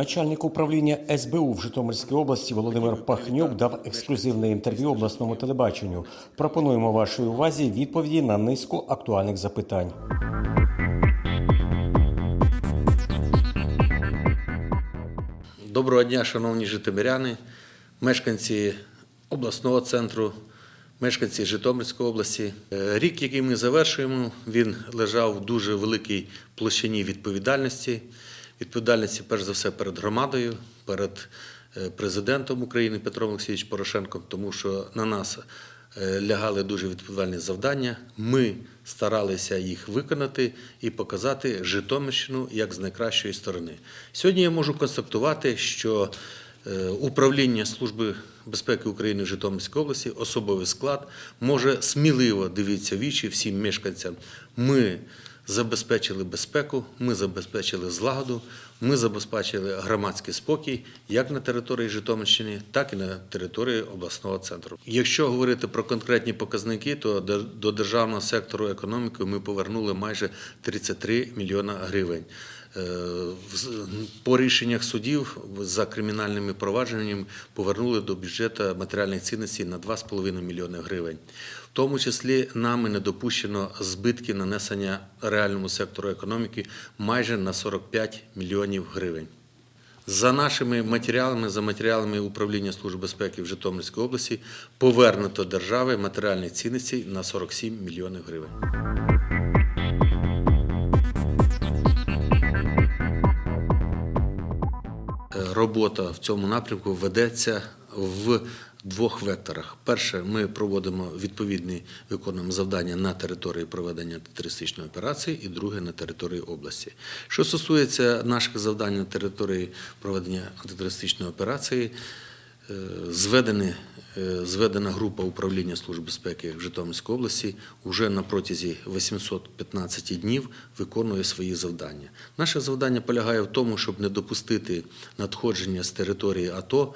Начальник управління СБУ в Житомирській області Володимир Пахнюк дав ексклюзивне інтерв'ю обласному телебаченню. Пропонуємо вашій увазі відповіді на низку актуальних запитань. Доброго дня, шановні житомиряни, мешканці обласного центру, мешканці Житомирської області. Е, Рік, який ми завершуємо, він лежав в дуже великій площині відповідальності. Відповідальності, перш за все, перед громадою, перед е, президентом України Петром Олексійовичем Порошенком, тому що на нас е, лягали дуже відповідальні завдання. Ми старалися їх виконати і показати Житомирщину як з найкращої сторони. Сьогодні я можу констатувати, що е, управління Служби безпеки України в Житомирській області, особовий склад, може сміливо дивитися вічі всім мешканцям. Ми забезпечили безпеку, ми забезпечили злагоду, ми забезпечили громадський спокій як на території Житомирщини, так і на території обласного центру. Якщо говорити про конкретні показники, то до- державного сектору економіки ми повернули майже 33 мільйона гривень. Е, По рішеннях судів за кримінальними провадженнями повернули до бюджету матеріальних цінностей на 2,5 мільйони гривень. Тому числі нами не допущено збитки нанесення реальному сектору економіки майже на 45 мільйонів гривень. За нашими матеріалами, за матеріалами управління Служби безпеки в Житомирській області, повернуто держави матеріальних цінностей на 47 мільйонів гривень. Е, Робота в цьому напрямку ведеться в двох векторах. Перше, ми проводимо відповідні виконуємо завдання на території проведення антитерористичної операції, і друге на території області. Що стосується наших завдань на території проведення антитерористичної операції, е, зведені, е, зведена група управління Служби безпеки в Житомирській області вже на протязі 815 днів виконує свої завдання. Наше завдання полягає в тому, щоб не допустити надходження з території АТО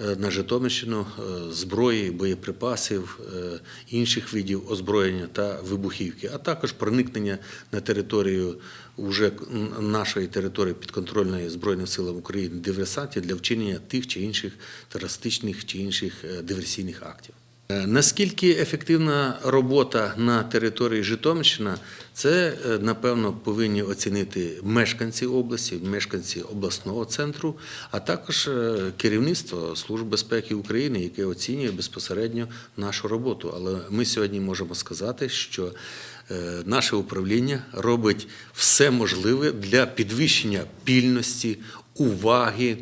на Житомирщину е, зброї, боєприпасів, е, інших видів озброєння та вибухівки, а також проникнення на територію уже нашої території підконтрольної Збройним силам України диверсантів для вчинення тих чи інших терористичних чи інших е, диверсійних актів. Е, Наскільки ефективна робота на території Житомирщини, це е, напевно повинні оцінити мешканці області, мешканці обласного центру, а також е, керівництво Служби безпеки України, яке оцінює безпосередньо нашу роботу. Але ми сьогодні можемо сказати, що наше управління робить все можливе для підвищення пільності, уваги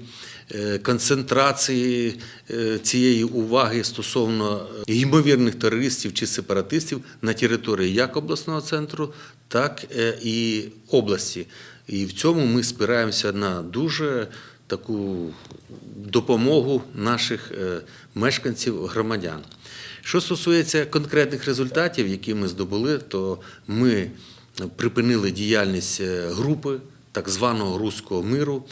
е, концентрації е, цієї уваги стосовно ймовірних терористів чи сепаратистів на території як обласного центру, так е, і області. І в цьому ми спираємося на дуже таку допомогу наших мешканців, громадян. Що стосується конкретних результатів, які ми здобули, то ми припинили діяльність групи так званого руського миру.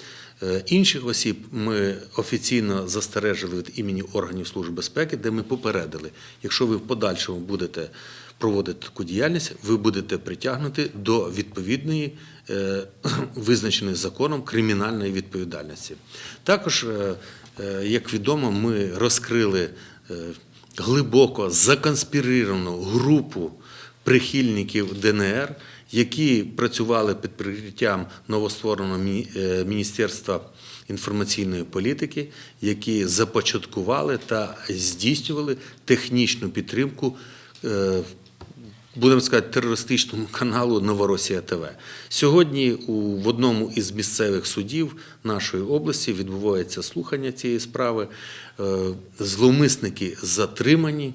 Е, Інших осіб ми офіційно застережили від імені органів Служби безпеки, де ми попередили, якщо ви в подальшому будете проводити таку діяльність, ви будете притягнуті до відповідної е, визначеної законом кримінальної відповідальності. Також, е, як відомо, ми розкрили глибоко законспіровану групу прихильників ДНР, які працювали під прикриттям новоствореного е, Міністерства інформаційної політики, які започаткували та здійснювали технічну підтримку. е, Будемо сказати, терористичному каналу Новоросія ТВ. Сьогодні у, в одному із місцевих судів нашої області відбувається слухання цієї справи. Е, Зловмисники затримані.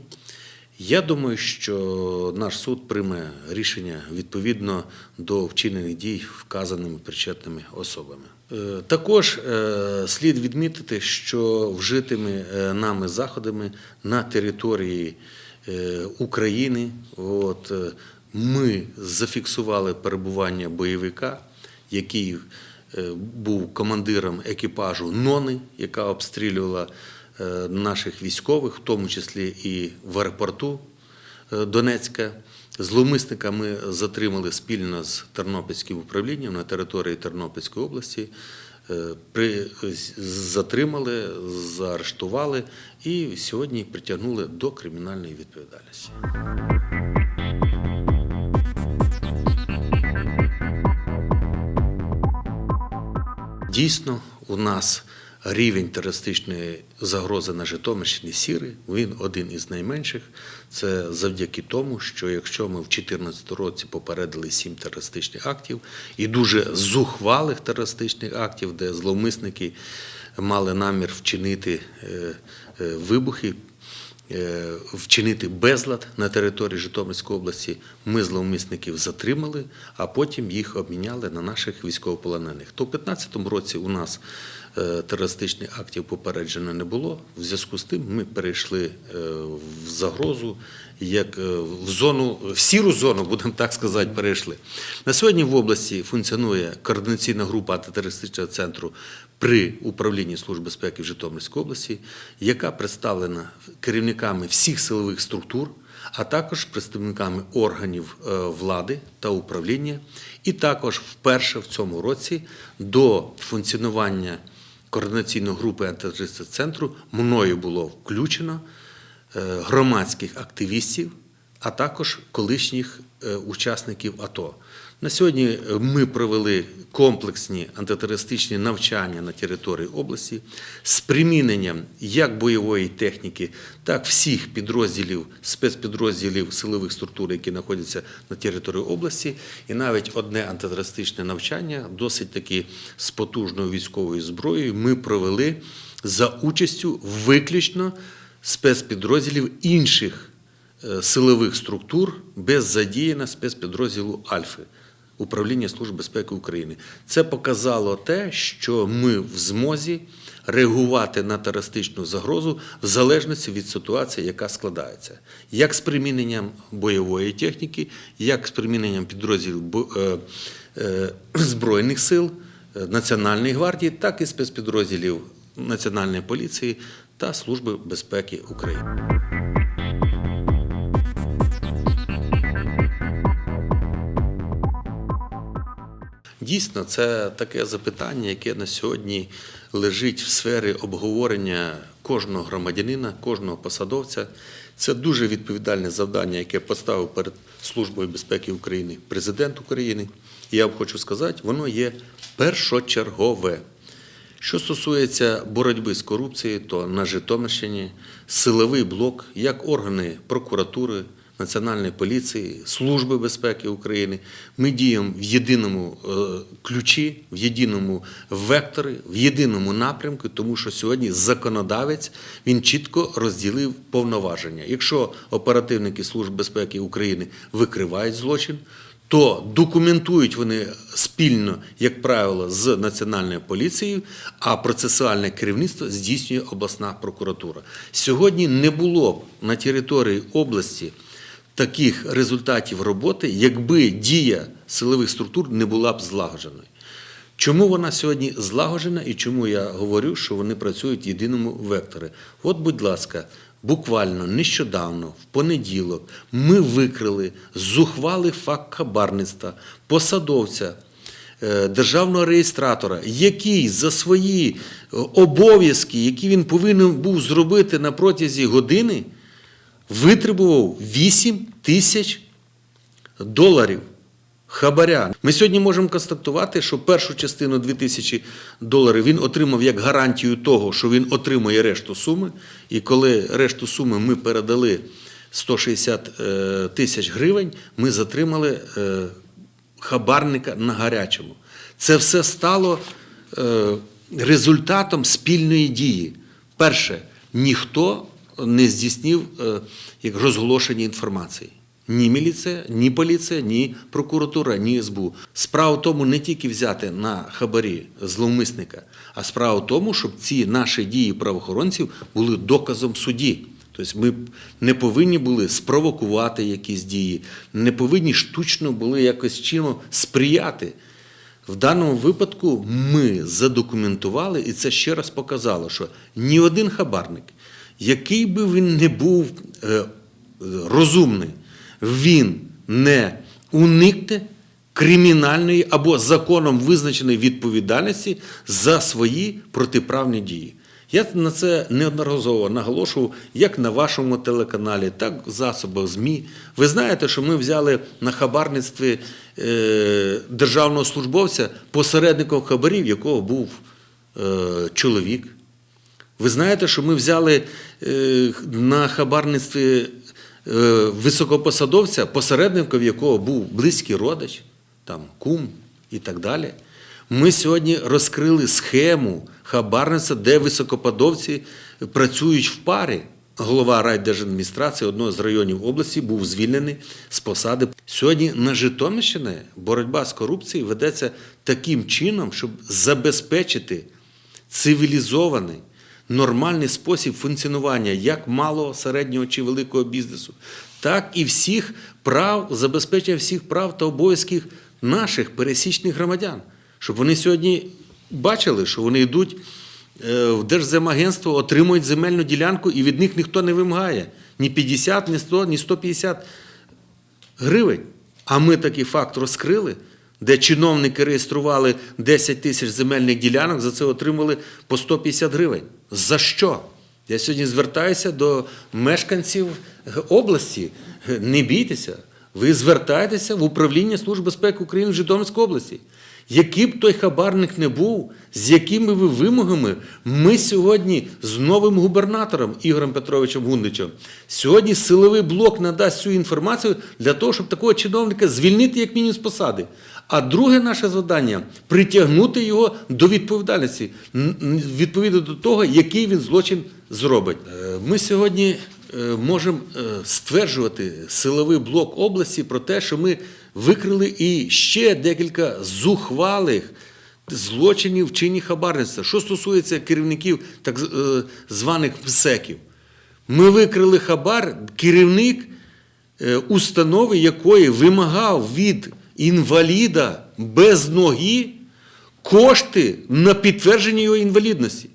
Я думаю, що наш суд прийме рішення відповідно до вчинених дій вказаними причетними особами. Е, Також е, слід відмітити, що вжитими е, нами заходами на території України от, ми зафіксували перебування бойовика, який був командиром екіпажу Нони, яка обстрілювала наших військових, в тому числі і в аеропорту е, Донецька. Зловмисника ми затримали спільно з Тернопільським управлінням на території Тернопільської області. е, при, затримали, заарештували і сьогодні притягнули до кримінальної відповідальності. Дійсно, у нас рівень терористичної загрози на Житомирщині сірий, він один із найменших. Це завдяки тому, що якщо ми в 2014 році попередили сім терористичних актів і дуже зухвалих терористичних актів, де зловмисники мали намір вчинити е, е, вибухи, вчинити безлад на території Житомирської області. Ми зловмисників затримали, а потім їх обміняли на наших військовополонених. То в 2015 році у нас е, терористичних актів попереджено не було. В зв'язку з тим ми перейшли е, в загрозу, як е, в зону, в сіру зону, будемо так сказати, перейшли. На сьогодні в області функціонує координаційна група антитерористичного центру при управлінні Служби безпеки в Житомирській області, яка представлена керівниками всіх силових структур, а також представниками органів е, влади та управління. І також вперше в цьому році до функціонування координаційної групи антитерористичного центру мною було включено е, громадських активістів, а також колишніх е, учасників АТО. На сьогодні е, ми провели комплексні антитерористичні навчання на території області з приміненням як бойової техніки, так і всіх підрозділів, спецпідрозділів силових структур, які знаходяться на території області. І навіть одне антитерористичне навчання, досить таки з потужною військовою зброєю, ми провели за участю виключно спецпідрозділів інших е, силових структур без задіяння спецпідрозділу Альфи управління Служби безпеки України. Це показало те, що ми в змозі реагувати на терористичну загрозу в залежності від ситуації, яка складається, як з приміненням бойової техніки, як з приміненням підрозділів е, е, збройних сил. е, Національної гвардії, так і спецпідрозділів Національної поліції та Служби безпеки України. Дійсно, це таке запитання, яке на сьогодні лежить в сфері обговорення кожного громадянина, кожного посадовця. Це дуже відповідальне завдання, яке поставив перед Службою безпеки України президент України. Я вам хочу сказати, воно є першочергове. Що стосується боротьби з корупцією, то на Житомирщині силовий блок, як органи прокуратури, Національної поліції, Служби безпеки України, ми діємо в єдиному е, ключі, в єдиному векторі, в єдиному напрямку, тому що сьогодні законодавець він чітко розділив повноваження. Якщо оперативники Служби безпеки України викривають злочин, то документують вони спільно, як правило, з національною поліцією, а процесуальне керівництво здійснює обласна прокуратура. Сьогодні не було б на території області таких результатів роботи, якби дія силових структур не була б злагодженою. Чому вона сьогодні злагоджена і чому я говорю, що вони працюють в єдиному векторі? От, будь ласка, буквально нещодавно, в понеділок, ми викрили зухвалий факт хабарництва посадовця. е, Державного реєстратора, який за свої е, обов'язки, які він повинен був зробити на протязі години, витребував 8 тисяч доларів хабаря. Ми сьогодні можемо констатувати, що першу частину 2 тисячі доларів він отримав як гарантію того, що він отримує решту суми. І коли решту суми ми передали 160 е, тисяч гривень, ми затримали е, хабарника на гарячому. Це все стало е, результатом спільної дії. Перше, ніхто не здійснив е, як розголошення інформації. Ні міліція, ні поліція, ні прокуратура, ні СБУ. Справа в тому не тільки взяти на хабарі зловмисника, а справа в тому, щоб ці наші дії правоохоронців були доказом суді. Тобто ми не повинні були спровокувати якісь дії, не повинні штучно були якось чином сприяти. В даному випадку ми задокументували, і це ще раз показало, що ні один хабарник, який би він не був е, розумний, він не уникне кримінальної або законом визначеної відповідальності за свої протиправні дії. Я на це неодноразово наголошував як на вашому телеканалі, так і в засобах ЗМІ. Ви знаєте, що ми взяли на хабарництві е, державного службовця посередником хабарів, якого був е, чоловік. Ви знаєте, що ми взяли е, на хабарництві е, високопосадовця, посередником якого був близький родич, там, кум і так далі. Ми сьогодні розкрили схему хабарництва, де високопосадовці працюють в парі. Голова райдержадміністрації одного з районів області був звільнений з посади. Сьогодні на Житомирщині боротьба з корупцією ведеться таким чином, щоб забезпечити цивілізований, нормальний спосіб функціонування як малого, середнього чи великого бізнесу, так і всіх прав, забезпечення всіх прав та обов'язків наших пересічних громадян, щоб вони сьогодні бачили, що вони йдуть е, в Держземагентство, отримують земельну ділянку, і від них ніхто не вимагає. Ні 50, ні 100, ні 150 гривень. А ми такий факт розкрили, де чиновники реєстрували 10 тисяч земельних ділянок, за це отримали по 150 гривень. За що? Я сьогодні звертаюся до мешканців області. Не бійтеся, ви звертайтеся в управління Служби безпеки України в Житомирській області. Який б той хабарник не був, з якими ви вимогами, ми сьогодні з новим губернатором Ігорем Петровичем Гундичем, сьогодні силовий блок надасть цю інформацію для того, щоб такого чиновника звільнити як мінімум з посади. А друге наше завдання притягнути його до відповідальності відповідно до того, який він злочин зробить. Е, Ми сьогодні е, можемо е, стверджувати силовий блок області про те, що ми викрили і ще декілька зухвалих злочинів в чині хабарництва. Що стосується керівників так званих МСЕКів, ми викрили хабар, керівник установи якої вимагав від інваліда без ноги кошти на підтвердження його інвалідності.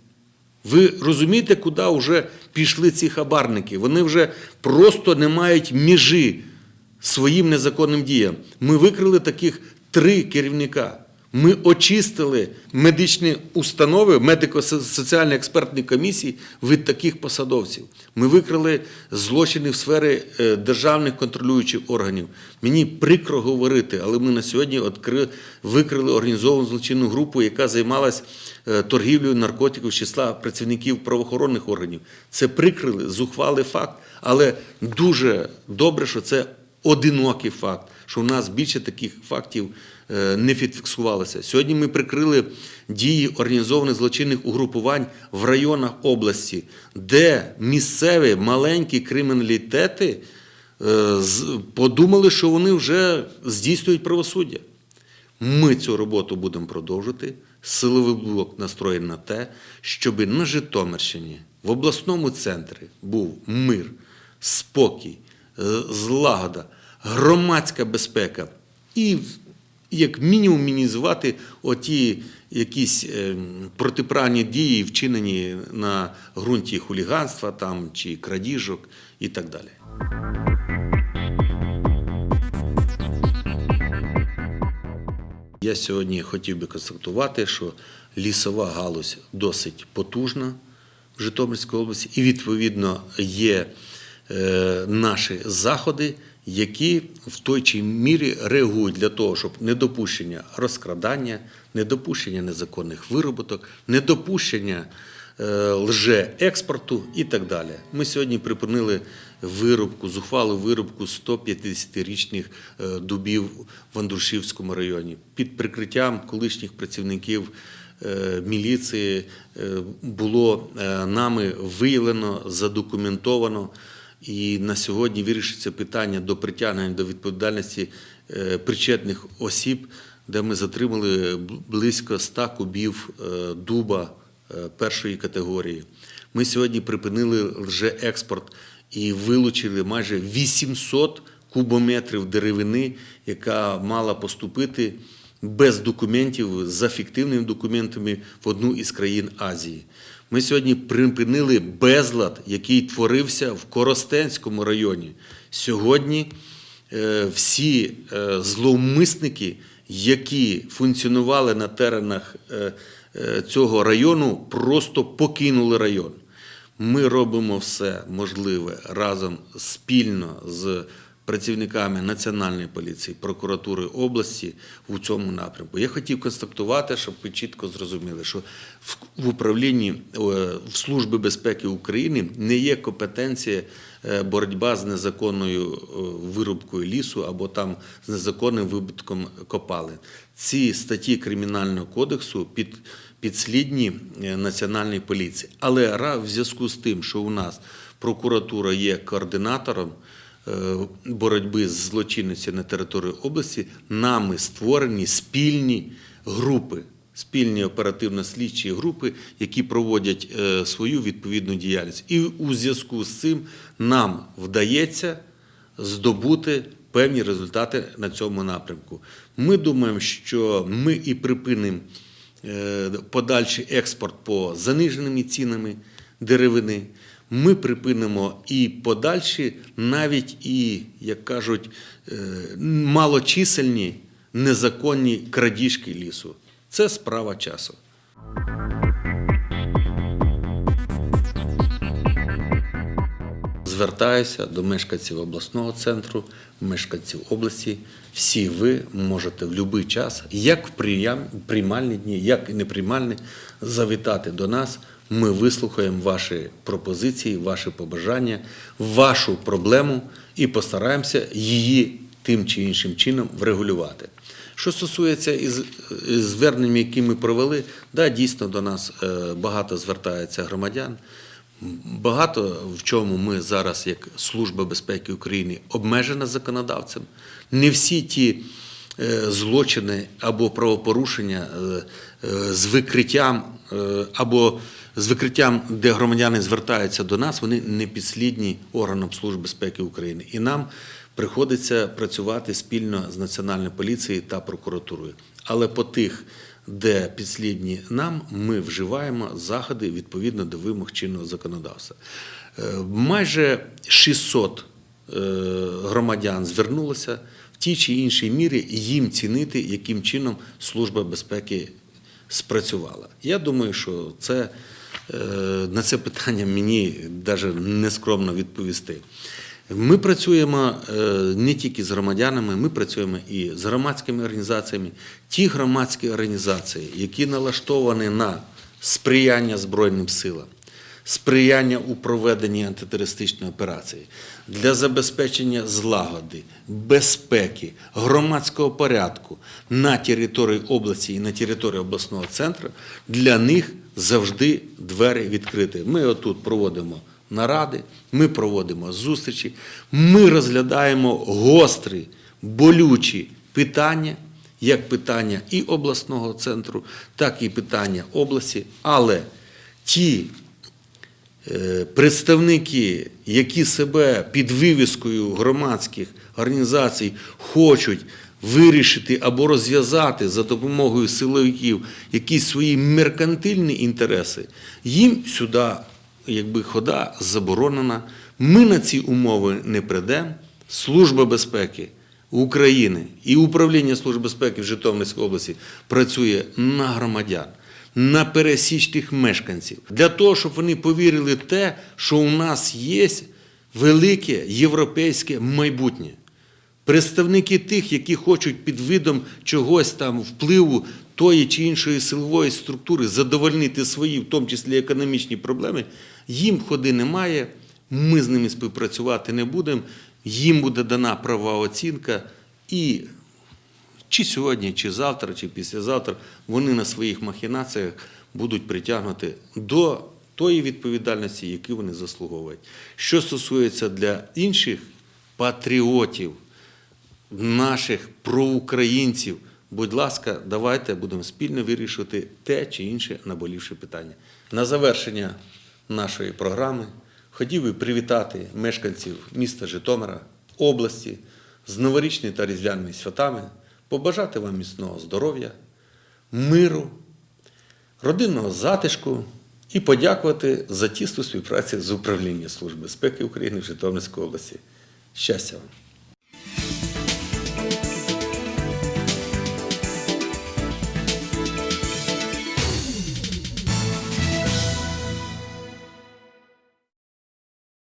Ви розумієте, куди вже пішли ці хабарники? Вони вже просто не мають межі своїм незаконним діям. Ми викрили таких три керівника. Ми очистили медичні установи, медико-соціальні експертні комісії від таких посадовців. Ми викрили злочини в сфері е, державних контролюючих органів. Мені прикро говорити, але ми на сьогодні відкри- викрили організовану злочинну групу, яка займалась е, торгівлею наркотиків з числа працівників правоохоронних органів. Це прикрили, зухвалий факт, але дуже добре, що це одинокий факт, що в нас більше таких фактів е, не фіксувалося. Сьогодні ми прикрили дії організованих злочинних угрупувань в районах області, де місцеві маленькі криміналітети е, подумали, що вони вже здійснюють правосуддя. Ми цю роботу будемо продовжити. Силовий блок настроєний на те, щоб на Житомирщині, в обласному центрі був мир, спокій, е, злагода, громадська безпека і як мінімум мінізувати оті якісь е, протиправні дії, вчинені на ґрунті хуліганства там, чи крадіжок і так далі. Я сьогодні хотів би констатувати, що лісова галузь досить потужна в Житомирській області, і відповідно є е, наші заходи, які в той чи мірі реагують для того, щоб недопущення розкрадання, недопущення незаконних вироботок, недопущення е, лже-експорту і так далі. Ми сьогодні припинили вирубку, зухвалу вирубку 150-річних е, дубів в Андрушівському районі під прикриттям колишніх працівників е, міліції було нами виявлено, задокументовано. І на сьогодні вирішиться питання до притягнення до відповідальності е, причетних осіб, де ми затримали близько 100 кубів е, дуба е, першої категорії. Ми сьогодні припинили лже-експорт і вилучили майже 800 кубометрів деревини, яка мала поступити без документів, за фіктивними документами в одну із країн Азії. Ми сьогодні припинили безлад, який творився в Коростенському районі. Сьогодні е, всі е, зловмисники, які функціонували на теренах е, цього району, просто покинули район. Ми робимо все можливе разом спільно з працівниками Національної поліції, прокуратури області у цьому напрямку. Я хотів констатувати, щоб ви чітко зрозуміли, що в- управлінні е, в Служби безпеки України не є компетенція е, боротьба з незаконною е, вирубкою лісу або там з незаконним вибутком копалин. Ці статті Кримінального кодексу під підслідні Національної поліції. Але в зв'язку з тим, що у нас прокуратура є координатором боротьби з злочинністю на території області, нами створені спільні групи. Спільні оперативно-слідчі групи, які проводять е, свою відповідну діяльність. І у зв'язку з цим нам вдається здобути певні результати на цьому напрямку. Ми думаємо, що ми і припинимо е, подальший експорт по заниженими цінами деревини. Ми припинимо і подальші, навіть і, як кажуть, е, малочисельні незаконні крадіжки лісу. Це справа часу. Звертаюся до мешканців обласного центру, мешканців області. Всі ви можете в будь-який час, як в приймальні дні, як і неприймальні, завітати до нас. Ми вислухаємо ваші пропозиції, ваші побажання, вашу проблему і постараємося її тим чи іншим чином врегулювати. Що стосується із звернень, які ми провели, да, дійсно до нас е, багато звертається громадян. Багато в чому ми зараз, як Служба безпеки України, обмежена законодавцем. Не всі ті е, злочини або правопорушення е, з викриттям або з викриттям, де громадяни звертаються до нас, вони не підслідні органам Служби безпеки України. І нам приходиться працювати спільно з Національною поліцією та прокуратурою. Але по тих, де підслідні нам, ми вживаємо заходи відповідно до вимог чинного законодавства. Е, Майже 600 е, громадян звернулося в тій чи іншій мірі їм цінити, яким чином Служба безпеки спрацювала. Я думаю, що це, на це питання мені навіть нескромно відповісти. Ми працюємо е, не тільки з громадянами, ми працюємо і з громадськими організаціями. Ті громадські організації, які налаштовані на сприяння Збройним силам, сприяння у проведенні антитерористичної операції для забезпечення злагоди, безпеки, громадського порядку на території області і на території обласного центру, для них завжди двері відкриті. Ми отут проводимо наради, ми проводимо зустрічі, ми розглядаємо гострі, болючі питання, як питання і обласного центру, так і питання області, але ті е, представники, які себе під вивіскою громадських організацій хочуть вирішити або розв'язати за допомогою силовиків якісь свої меркантильні інтереси, їм сюди якби хода заборонена. Ми на ці умови не прийдемо. Служба безпеки України і управління Служби безпеки в Житомирській області працює на громадян, на пересічних мешканців для того, щоб вони повірили те, що у нас є велике європейське майбутнє. Представники тих, які хочуть під видом чогось там впливу тої чи іншої силової структури задовольнити свої, в тому числі економічні проблеми, їм ходи немає. Ми з ними співпрацювати не будемо. Їм буде дана права оцінка, і чи сьогодні, чи завтра, чи післязавтра вони на своїх махінаціях будуть притягнуті до тої відповідальності, яку вони заслуговують. Що стосується для інших патріотів, наших проукраїнців, будь ласка, давайте будемо спільно вирішувати те чи інше наболівше питання. На завершення нашої програми хотів би привітати мешканців міста Житомира, області з новорічними та різдвяними святами, побажати вам міцного здоров'я, миру, родинного затишку і подякувати за тісну співпрацю з управлінням Служби безпеки України в Житомирській області. Щастя вам!